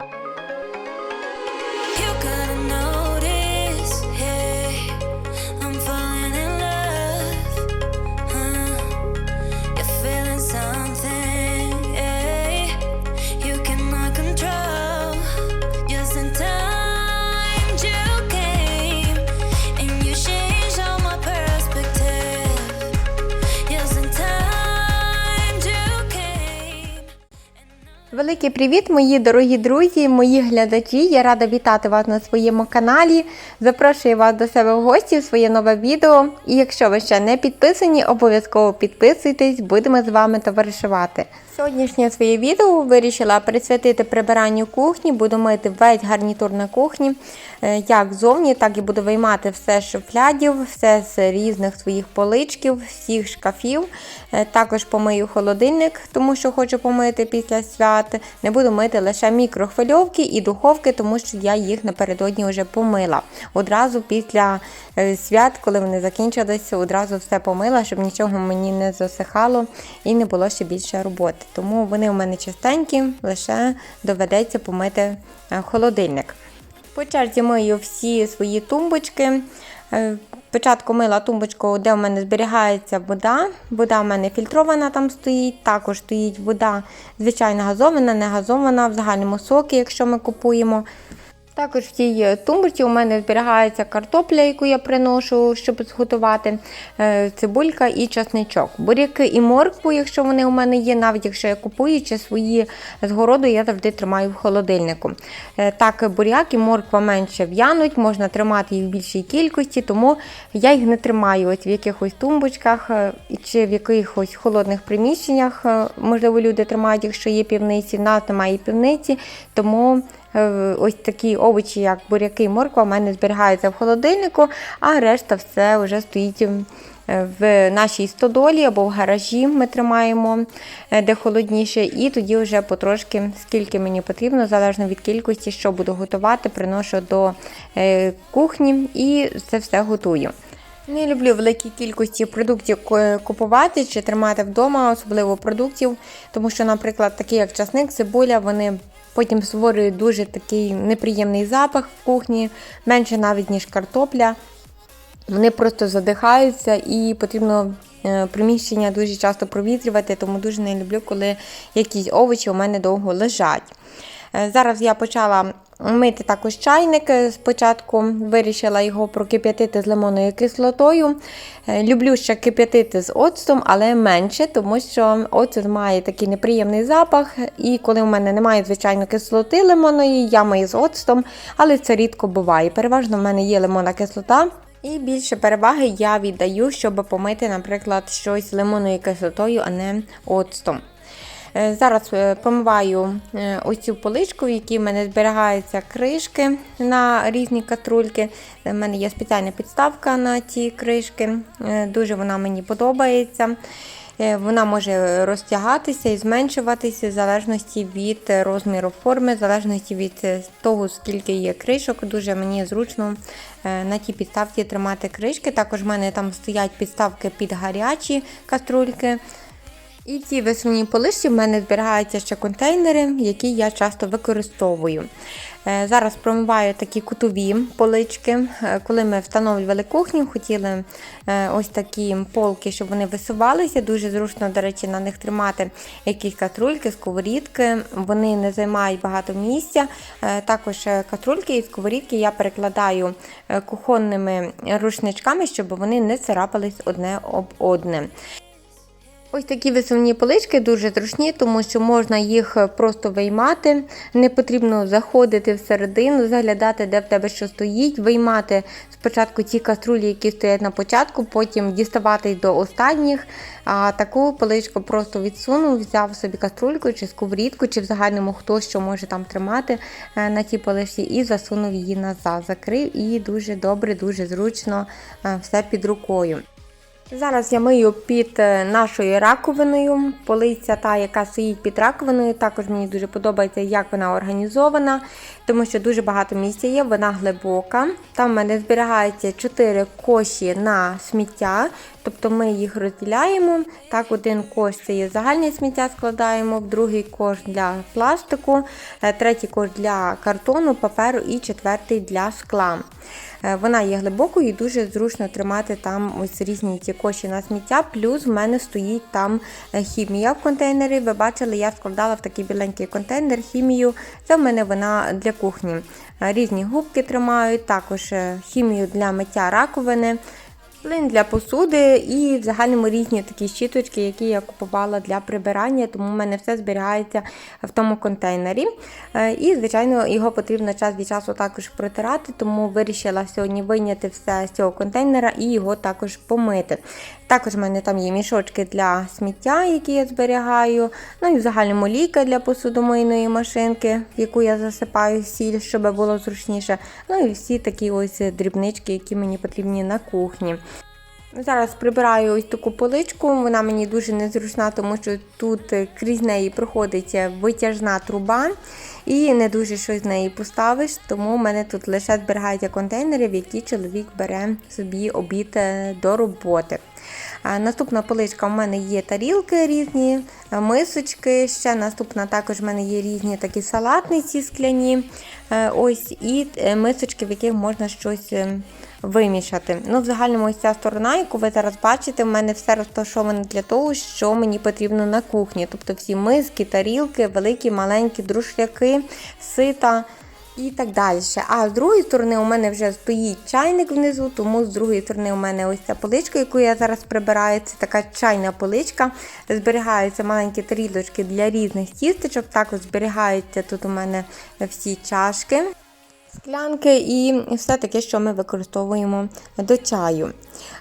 You could Великий привіт, мої дорогі друзі, мої глядачі. Я рада вітати вас на своєму каналі. Запрошую вас до себе в гості в своє нове відео. І якщо ви ще не підписані, обов'язково підписуйтесь, будемо з вами товаришувати. Сьогоднішнє своє відео вирішила присвятити прибиранню кухні, буду мити весь гарнітур на кухні, як зовні, так і буду виймати все з шуфлядів, все з різних своїх поличків, всіх шкафів. Е, Також помию холодильник, тому що хочу помити після свят. Не буду мити лише мікрохвильовки і духовки, тому що я їх напередодні вже помила. Одразу після е, свят, коли вони закінчилися, одразу все помила, щоб нічого мені не засихало і не було ще більше роботи. Тому вони у мене чистенькі, лише доведеться помити е, холодильник. По черзі мию всі свої тумбочки. Е, Спочатку мила тумбочку, де у мене зберігається вода. Вода у мене фільтрована там стоїть. Також стоїть вода, звичайно, газована, не газована, в загальному соки, якщо ми купуємо. Також в цій тумбочці у мене зберігається картопля, яку я приношу, щоб зготувати, е, цибулька і часничок. Буряки і моркву, якщо вони у мене є, навіть якщо я купую чи свої з я завжди тримаю в холодильнику. Е, Так, буряк і морква менше в'януть, можна тримати їх в більшій кількості, тому я їх не тримаю ось в якихось тумбочках е, чи в якихось холодних приміщеннях. Е, Можливо, люди тримають, якщо є півниці, в нас немає півниці, тому. Е, Ось такі овочі, як буряки і морква, у мене зберігаються в холодильнику, а решта все вже стоїть е, в нашій стодолі або в гаражі ми тримаємо, е, де холодніше, і тоді вже потрошки, скільки мені потрібно, залежно від кількості, що буду готувати, приношу до кухні і це все готую. Не люблю великі кількості продуктів купувати чи тримати вдома, особливо продуктів, тому що, наприклад, такі як часник, цибуля, вони потім створює дуже такий неприємний запах в кухні, менше навіть ніж картопля. Вони просто задихаються і потрібно е, приміщення дуже часто провітрювати, тому дуже не люблю, коли якісь овочі у мене довго лежать. Е, Зараз я почала мити також чайник. Е, Спочатку вирішила його прокип'ятити з лимонною кислотою. Е, Люблю ще кип'ятити з оцтом, але менше, тому що оцет має такий неприємний запах. І коли у мене немає, звичайно, кислоти лимонної, я мию з оцтом, але це рідко буває. Переважно в мене є лимонна кислота. І більше переваги я віддаю, щоб помити, наприклад, щось лимонною кислотою, а не оцтом. Е, Зараз е, помиваю е, ось цю поличку, в якій в мене зберігаються кришки на різні катрульки. У мене є спеціальна підставка на ці кришки. Дуже вона мені подобається. Вона може розтягатися і зменшуватися в залежності від розміру форми, в залежності від того, скільки є кришок. Дуже мені зручно на тій підставці тримати кришки. Також в мене там стоять підставки під гарячі каструльки. І в цій висувній в мене зберігаються ще контейнери, які я часто використовую. Е, Зараз промиваю такі кутові полички. Е, Коли ми встановлювали кухню, хотіли е, ось такі полки, щоб вони висувалися. Дуже зручно, до речі, на них тримати якісь катрульки, сковорідки. Вони не займають багато місця. Також катрульки і сковорідки я перекладаю кухонними рушничками, щоб вони не царапались одне об одне. Ось такі висувні полички дуже зручні, тому що можна їх е, просто виймати. Не потрібно заходити всередину, заглядати, де в тебе що стоїть, виймати спочатку ті каструлі, які стоять на початку, потім діставати до останніх. А таку поличку просто відсунув, взяв собі каструльку чи сковорідку, чи в загальному хто що може там тримати е, на тій поличці, і засунув її назад, закрив і дуже добре, дуже зручно е, все під рукою. Зараз я мию під е, нашою раковиною. Полиця та, яка стоїть під раковиною. Також мені дуже подобається, як вона організована, тому що дуже багато місця є, вона глибока. Там в мене зберігається 4 коші на сміття, тобто ми їх розділяємо. Так, один кош це є загальне сміття, складаємо, другий кош для пластику, е, третій кош для картону, паперу і четвертий для скла. Е, Вона є глибокою і дуже зручно тримати там ось різні ці коші на сміття. Плюс в мене стоїть там е, хімія в контейнері. Ви бачили, я складала в такий біленький контейнер хімію. Це в мене вона для кухні. Е, Різні губки тримають, також хімію для миття раковини. Плин для посуди і в загальному різні такі щіточки, які я купувала для прибирання, тому в мене все зберігається в тому контейнері. Е, І, звичайно, його потрібно час від часу також протирати, тому вирішила сьогодні вийняти все з цього контейнера і його також помити. Також в мене там є мішочки для сміття, які я зберігаю. Ну і в загальному ліка для посудомийної машинки, в яку я засипаю сіль, щоб було зручніше. Ну і всі такі ось дрібнички, які мені потрібні на кухні. Зараз прибираю ось таку поличку. Вона мені дуже незручна, тому що тут е, крізь неї проходить витяжна труба і не дуже щось з неї поставиш. Тому в мене тут лише зберігаються контейнери, в які чоловік бере собі обід е, до роботи. Наступна поличка у мене є тарілки різні, е, мисочки. Ще наступна також в мене є різні такі салатниці скляні. Ось і мисочки, в яких можна щось вимішати. Ну, в загальному ось ця сторона, яку ви зараз бачите, в мене все розташоване для того, що мені потрібно на кухні. Тобто всі миски, тарілки, великі, маленькі друшляки, сита. І так далі. А з другої сторони у мене вже стоїть чайник внизу, тому з другої сторони у мене ось ця поличка, яку я зараз прибираю. Це така чайна поличка. Зберігаються маленькі тарілочки для різних тістечок. Також зберігаються тут у мене всі чашки склянки і все таке, що ми використовуємо до чаю.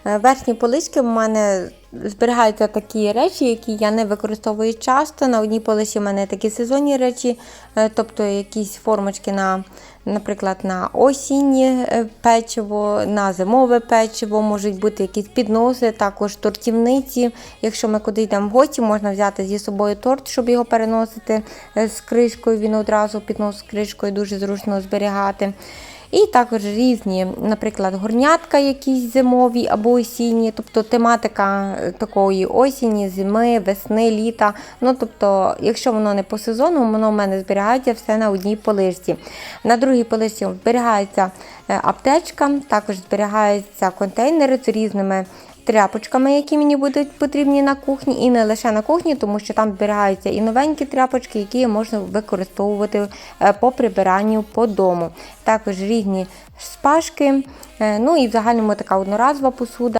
Е, Верхні полички в мене зберігаються такі речі, які я не використовую часто. На одній полиці в мене такі сезонні речі, е, тобто якісь формочки на, наприклад, на осіннє е, печиво, на зимове печиво, можуть бути якісь підноси, також тортівниці. Якщо ми куди йдемо в гості, можна взяти зі собою торт, щоб його переносити е, з кришкою. Він одразу піднос з кришкою дуже зручно зберігати. І також різні, наприклад, горнятка якісь зимові або осінні, тобто тематика е, такої осінні, зими, весни, літа. Ну, тобто, якщо воно не по сезону, воно в мене зберігається все на одній полишці. На другій полишці зберігається е, аптечка, також зберігаються контейнери з різними тряпочками, які мені будуть потрібні на кухні, і не лише на кухні, тому що там зберігаються і новенькі тряпочки, які можна використовувати е, по прибиранню по дому. Також різні шпажки, е, ну і в загальному така одноразова посуда.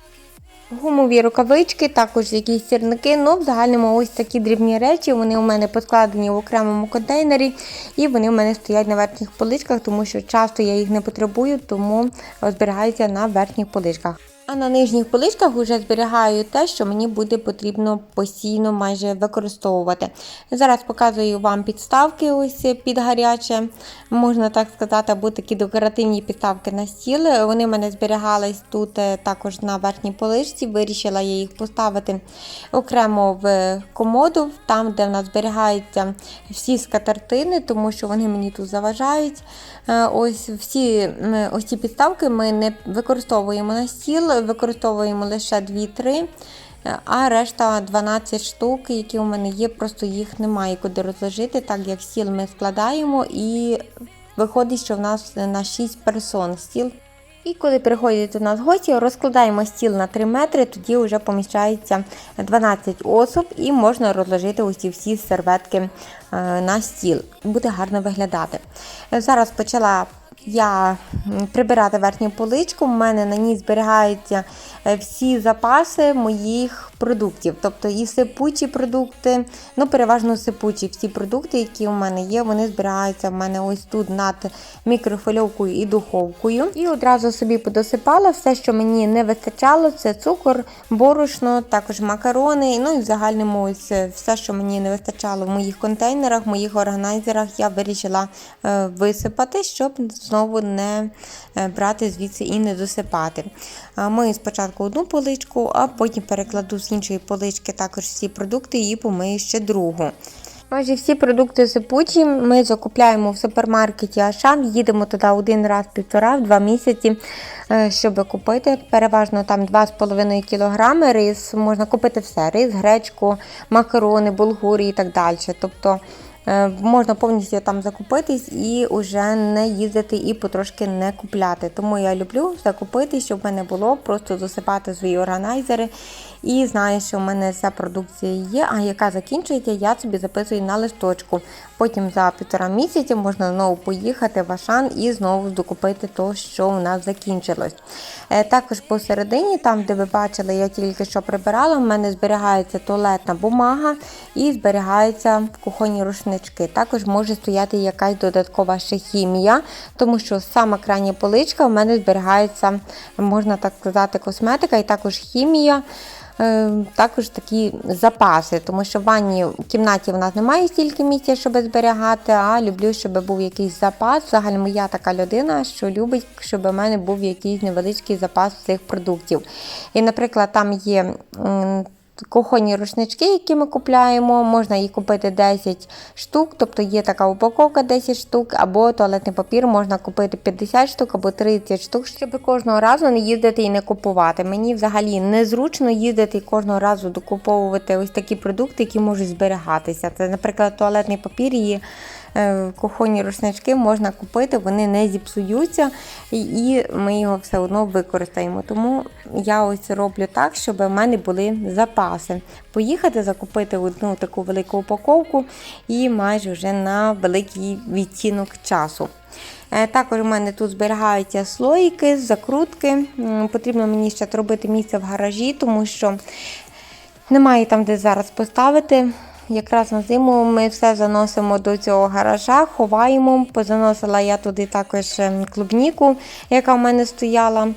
Гумові рукавички, також якісь сірники. Ну, в загальному ось такі дрібні речі. Вони у мене поскладені в окремому контейнері, і вони у мене стоять на верхніх поличках, тому що часто я їх не потребую, тому зберігаються на верхніх поличках. А на нижніх поличках вже зберігаю те, що мені буде потрібно постійно майже використовувати. Зараз показую вам підставки ось під гаряче, можна так сказати, або такі декоративні підставки на стіл. Вони в мене зберігались тут е, також на верхній поличці. Вирішила я їх поставити окремо в комоду, там, де в нас зберігаються всі скатертини, тому що вони мені тут заважають. Е, Ось всі ось ці підставки ми не використовуємо на стіл, використовуємо лише 2-3. А решта 12 штук, які у мене є, просто їх немає куди розложити, так як стіл ми складаємо і виходить, що в нас на 6 персон стіл. І коли приходять до нас гості, розкладаємо стіл на 3 метри, тоді вже поміщається 12 осіб і можна розложити усі всі серветки е, на стіл. Буде гарно виглядати. Зараз почала я прибирати верхню поличку. У мене на ній зберігаються е, всі запаси моїх продуктів. Тобто і сипучі продукти, ну переважно сипучі всі продукти, які у мене є, вони зберігаються в мене ось тут над мікрофильовкою і духовкою. І одразу собі подосипала все, що мені не вистачало, це цукор, борошно, також макарони. Ну і в загальному ось е, все, що мені не вистачало в моїх контейнерах, в моїх органайзерах, я вирішила е, висипати, щоб знову не е, брати звідси і не досипати. Мию спочатку одну поличку, а потім перекладу з іншої полички також всі продукти і помию ще другу. Майже всі продукти сипучі ми закупляємо в супермаркеті Ашан, їдемо туди один раз півтора, в два місяці, е, щоб купити. Переважно там 2,5 кг рис, можна купити все: рис, гречку, макарони, булгури і так далі. Тобто можна повністю там закупитись і вже не їздити і потрошки не купляти. Тому я люблю закупити, щоб в мене було просто засипати свої органайзери. І знаю, що в мене вся продукція є, а яка закінчується, я собі записую на листочку. Потім за півтора місяці можна знову поїхати в Ашан і знову докупити то, що у нас закінчилось. Е, Також посередині, там, де ви бачили, я тільки що прибирала, в мене зберігається туалетна бумага і зберігаються кухонні рушнички. Також може стояти якась додаткова ще хімія, тому що сама крайня поличка в мене зберігається, можна так сказати, косметика і також хімія. Е, Також такі запаси, тому що в ванні кімнаті в нас немає стільки місця, щоб зберігати, а люблю, щоб був якийсь запас. Взагалі я така людина, що любить, щоб у мене був якийсь невеличкий запас цих продуктів. І, наприклад, там є. Кухонні рушнички, які ми купляємо, можна їх купити 10 штук, тобто є така упаковка 10 штук, або туалетний папір можна купити 50 штук або 30 штук, щоб кожного разу не їздити і не купувати. Мені взагалі незручно їздити і кожного разу докуповувати ось такі продукти, які можуть зберігатися. Це, наприклад, туалетний папір і кухонні рушнички можна купити, вони не зіпсуються, і- і ми його все одно використаємо. Тому я ось роблю так, щоб в мене були запаси. Поїхати закупити одну таку велику упаковку і майже вже на великий відтінок часу. Е, Також у мене тут зберігаються слоїки, закрутки. Потрібно мені ще робити місце в гаражі, тому що немає там, де зараз поставити. Якраз на зиму ми все заносимо до цього гаража, ховаємо. Позаносила я туди також ем, клубніку, яка в мене стояла.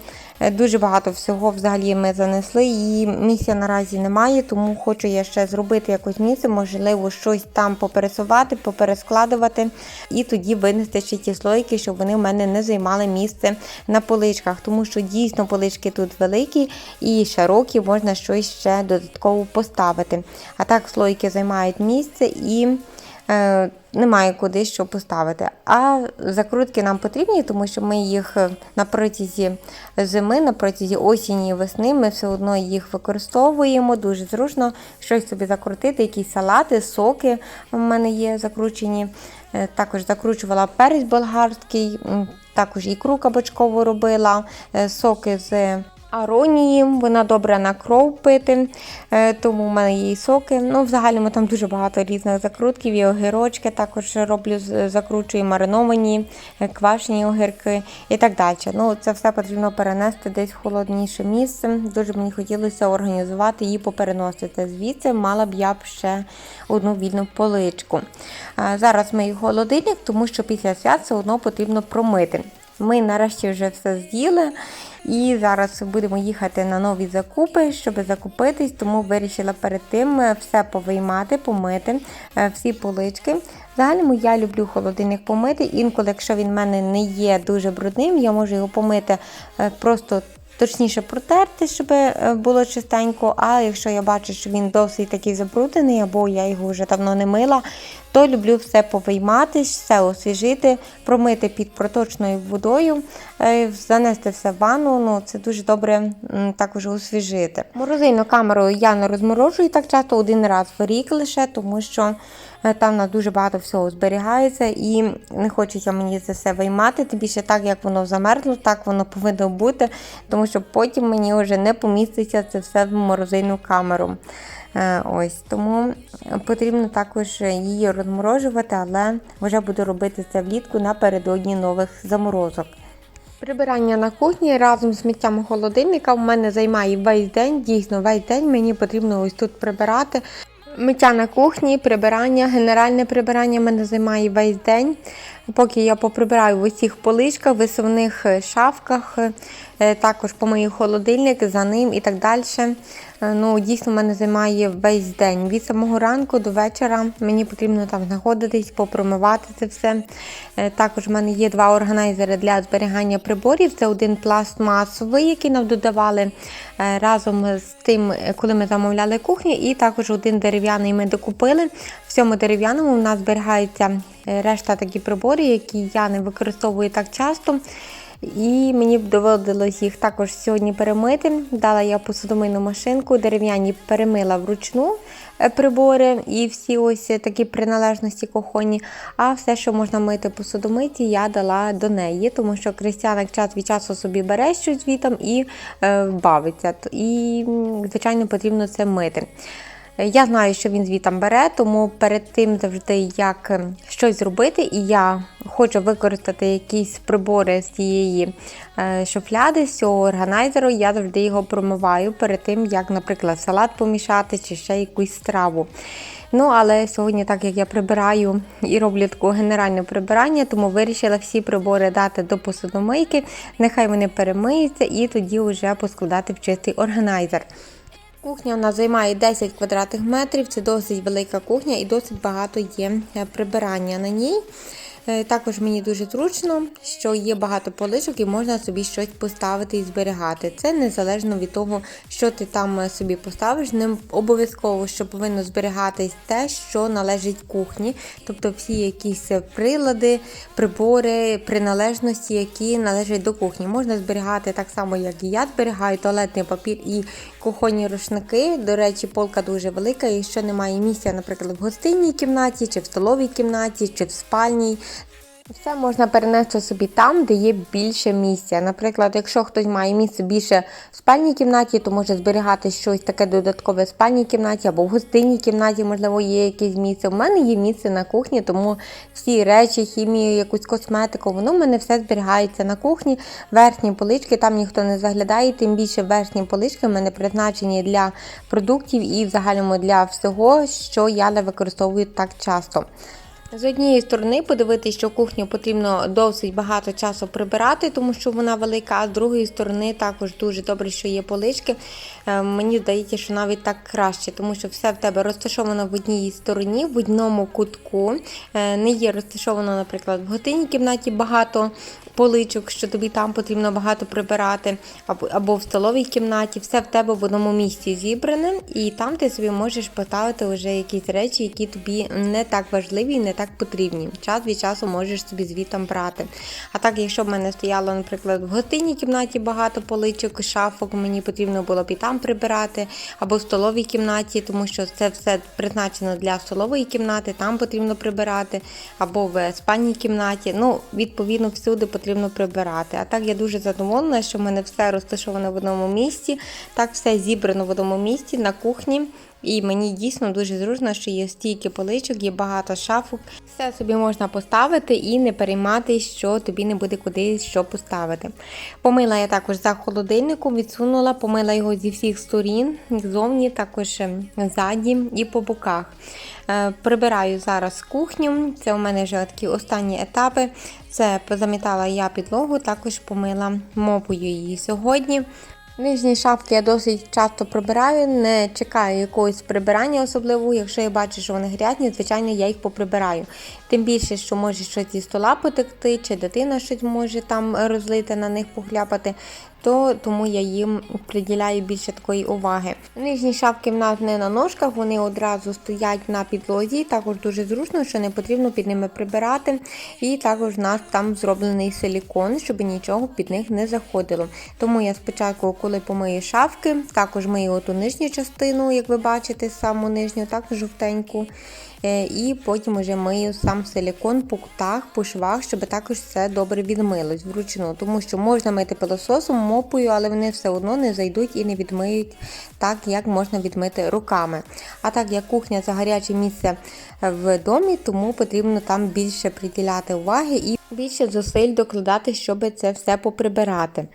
Е, Дуже багато всього взагалі ми занесли. Її місця наразі немає, тому хочу я ще зробити якось місце, можливо, щось там попересувати, поперескладувати і тоді винести ще ті слойки, щоб вони в мене не займали місце на поличках, тому що дійсно полички тут великі і широкі, можна щось ще додатково поставити. А так слойки займають місце і е, немає куди що поставити. А закрутки нам потрібні, тому що ми їх е, на протязі зими, на протязі осені і весни, ми все одно їх використовуємо. Дуже зручно щось собі закрутити, якісь салати, соки в мене є закручені. Е, Також закручувала перець болгарський, також ікру кабачкову робила, е, соки з аронії, вона добре на кров пити, е, тому в мене і соки. Ну, взагалі ми там дуже багато різних закрутків, і огірочки також роблю, закручую мариновані, е, квашені огірки і так далі. Ну, це все потрібно перенести десь в холодніше місце. Дуже мені хотілося організувати і попереносити звідси. Мала б я б ще одну вільну поличку. Зараз ми їх холодильник, тому що після свят все одно потрібно промити. Ми нарешті вже все з'їли. І зараз будемо їхати на нові закупи, щоб закупитись, тому вирішила перед тим е, все повиймати, помити, е, всі полички. Взагалі я люблю холодильник помити. Інколи, якщо він в мене не є дуже брудним, я можу його помити е, просто. Точніше протерти, щоб було чистенько. А якщо я бачу, що він досить такий забруднений, або я його вже давно не мила, то люблю все повиймати, все освіжити, промити під проточною водою, е, занести все в ванну. Ну це дуже добре також освіжити. Морозильну камеру я не розморожую так часто, один раз в рік лише, тому що е, там в нас дуже багато всього зберігається і не хочеться мені це все виймати. Тим більше так, як воно замерзло, так воно повинно бути, тому що потім мені вже не поміститься це все в морозильну камеру. Е, Ось тому потрібно також її розморожувати, але вже буду робити це влітку напередодні нових заморозок. Прибирання на кухні разом з миттям холодильника в мене займає весь день. Дійсно, весь день мені потрібно ось тут прибирати. Миття на кухні, прибирання, генеральне прибирання мене займає весь день. Поки я поприбираю в усіх поличках, висувних е, шафках, е, також помию холодильник за ним і так далі. Е, Ну, дійсно, мене займає весь день. Від самого ранку до вечора мені потрібно там знаходитись, попромивати це все. Е, Також в мене є два органайзери для зберігання приборів. Це один пластмасовий, який нам додавали е, разом з тим, е, коли ми замовляли кухню, і також один дерев'яний ми докупили. Цьому дерев'яному у нас зберігається е, решта такі прибори, які я не використовую так часто. І мені б доводилось їх також сьогодні перемити. Дала я посудомийну машинку, дерев'яні перемила вручну е, прибори і всі ось такі приналежності кухонні. А все, що можна мити посудомиті, я дала до неї, тому що Кристяник час від часу собі бере щось звітом і е, бавиться. І, звичайно, потрібно це мити. Я знаю, що він звітом бере, тому перед тим завжди як е, щось зробити, і я хочу використати якісь прибори з цієї е, шуфляди, з цього органайзеру, я завжди його промиваю перед тим, як, наприклад, салат помішати чи ще якусь страву. Ну, але сьогодні, так як я прибираю і роблю таке генеральне прибирання, тому вирішила всі прибори дати до посудомийки, нехай вони перемиються і тоді вже поскладати в чистий органайзер. Кухня нас займає 10 квадратних метрів, це досить велика кухня і досить багато є е, прибирання на ній. Е, Також мені дуже зручно, що є багато поличок і можна собі щось поставити і зберігати. Це незалежно від того, що ти там е, собі поставиш. Не обов'язково, що повинно зберігатись те, що належить кухні, тобто всі якісь прилади, прибори, приналежності, які належать до кухні. Можна зберігати так само, як і я зберігаю туалетний папір і кухонні рушники. До речі, полка дуже велика, і якщо немає місця, наприклад, в гостинній кімнаті, чи в столовій кімнаті, чи в спальній. Все можна перенести собі там, де є більше місця. Наприклад, якщо хтось має місце більше в спальній кімнаті, то може зберігати щось таке додаткове в спальній кімнаті або в гостинній кімнаті, можливо, є якесь місце. У мене є місце на кухні, тому всі речі, хімію, якусь косметику, воно в мене все зберігається на кухні. Верхні полички, там ніхто не заглядає, тим більше верхні полички в мене призначені для продуктів і в загальному для всього, що я не використовую так часто. З однієї сторони подивитися, що кухню потрібно досить багато часу прибирати, тому що вона велика, а з другої сторони також дуже добре, що є полички. Е, Мені здається, що навіть так краще, тому що все в тебе розташовано в одній стороні, в одному кутку. Е, Не є розташовано, наприклад, в готинній кімнаті багато поличок, що тобі там потрібно багато прибирати, або, в столовій кімнаті. Все в тебе в одному місці зібране, і там ти собі можеш поставити вже якісь речі, які тобі не так важливі і не так потрібні. Час від часу можеш собі звітом брати. А так, якщо в мене стояло, наприклад, в гостинній кімнаті багато поличок, шафок, мені потрібно було б і там прибирати, або в столовій кімнаті, тому що це все призначено для столової кімнати, там потрібно прибирати, або в спальній кімнаті. Ну, відповідно, всюди потрібно прибирати. А так я дуже задоволена, що в мене все розташовано в одному місці, так все зібрано в одному місці на кухні. І мені дійсно дуже зручно, що є стільки поличок, є багато шафок. Все собі можна поставити і не перейматись, що тобі не буде куди що поставити. Помила я також за холодильником, відсунула, помила його зі всіх сторін, ззовні, також ем, ззаді і по боках. Е, Прибираю зараз кухню. Це у мене вже такі останні етапи. Це позамітала я підлогу, також помила мопою її сьогодні. Нижні шапки я досить часто прибираю, не чекаю якогось прибирання особливого. Якщо я бачу, що вони грязні, звичайно, я їх поприбираю. Тим більше, що може щось зі стола потекти, чи дитина щось може там розлити на них похляпати, то тому я їм приділяю більше такої уваги. Нижні шафки в нас не на ножках, вони одразу стоять на підлозі. Також дуже зручно, що не потрібно під ними прибирати. І також в нас там зроблений силікон, щоб нічого під них не заходило. Тому я спочатку, коли помию шафки, також мию оту нижню частину, як ви бачите, саму нижню, також жовтеньку. Е, І потім вже мию сам силікон по кутах, по швах, щоб також все добре відмилось вручну. Тому що можна мити пилососом, мопою, але вони все одно не зайдуть і не відмиють так, як можна відмити руками. А так як кухня це гаряче місце в домі, тому потрібно там більше приділяти уваги і більше зусиль докладати, щоб це все поприбирати.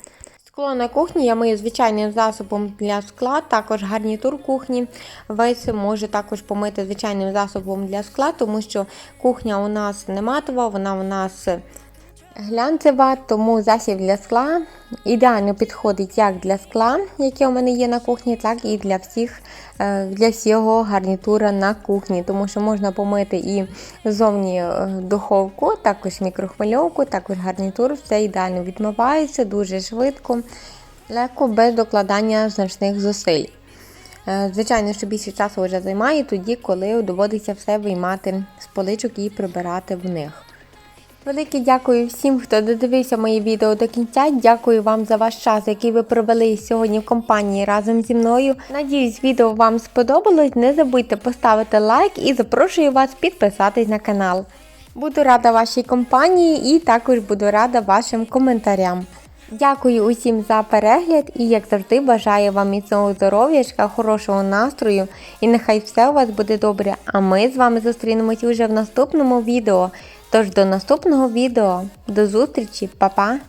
Скло на кухні я мию звичайним засобом для скла, також гарнітур кухні. Весь може також помити звичайним засобом для скла, тому що кухня у нас не матова, вона у нас глянцева, тому засіб для скла ідеально підходить як для скла, яке у мене є на кухні, так і для всіх е, для всього гарнітура на кухні, тому що можна помити і зовні е, духовку, також мікрохвильовку, також гарнітур, все ідеально відмивається дуже швидко, легко без докладання значних зусиль. Е, Звичайно, що більше часу вже займає тоді, коли доводиться все виймати з поличок і прибирати в них. Велике дякую всім, хто додивився моє відео до кінця. Дякую вам за ваш час, який ви провели сьогодні в компанії разом зі мною. Надіюсь, відео вам сподобалось. Не забудьте поставити лайк і запрошую вас підписатись на канал. Буду рада вашій компанії і також буду рада вашим коментарям. Дякую усім за перегляд і, як завжди, бажаю вам міцного здоров'ячка, хорошого настрою і нехай все у вас буде добре. А ми з вами зустрінемось уже в наступному відео. Тож до наступного відео. До зустрічі, Па-па!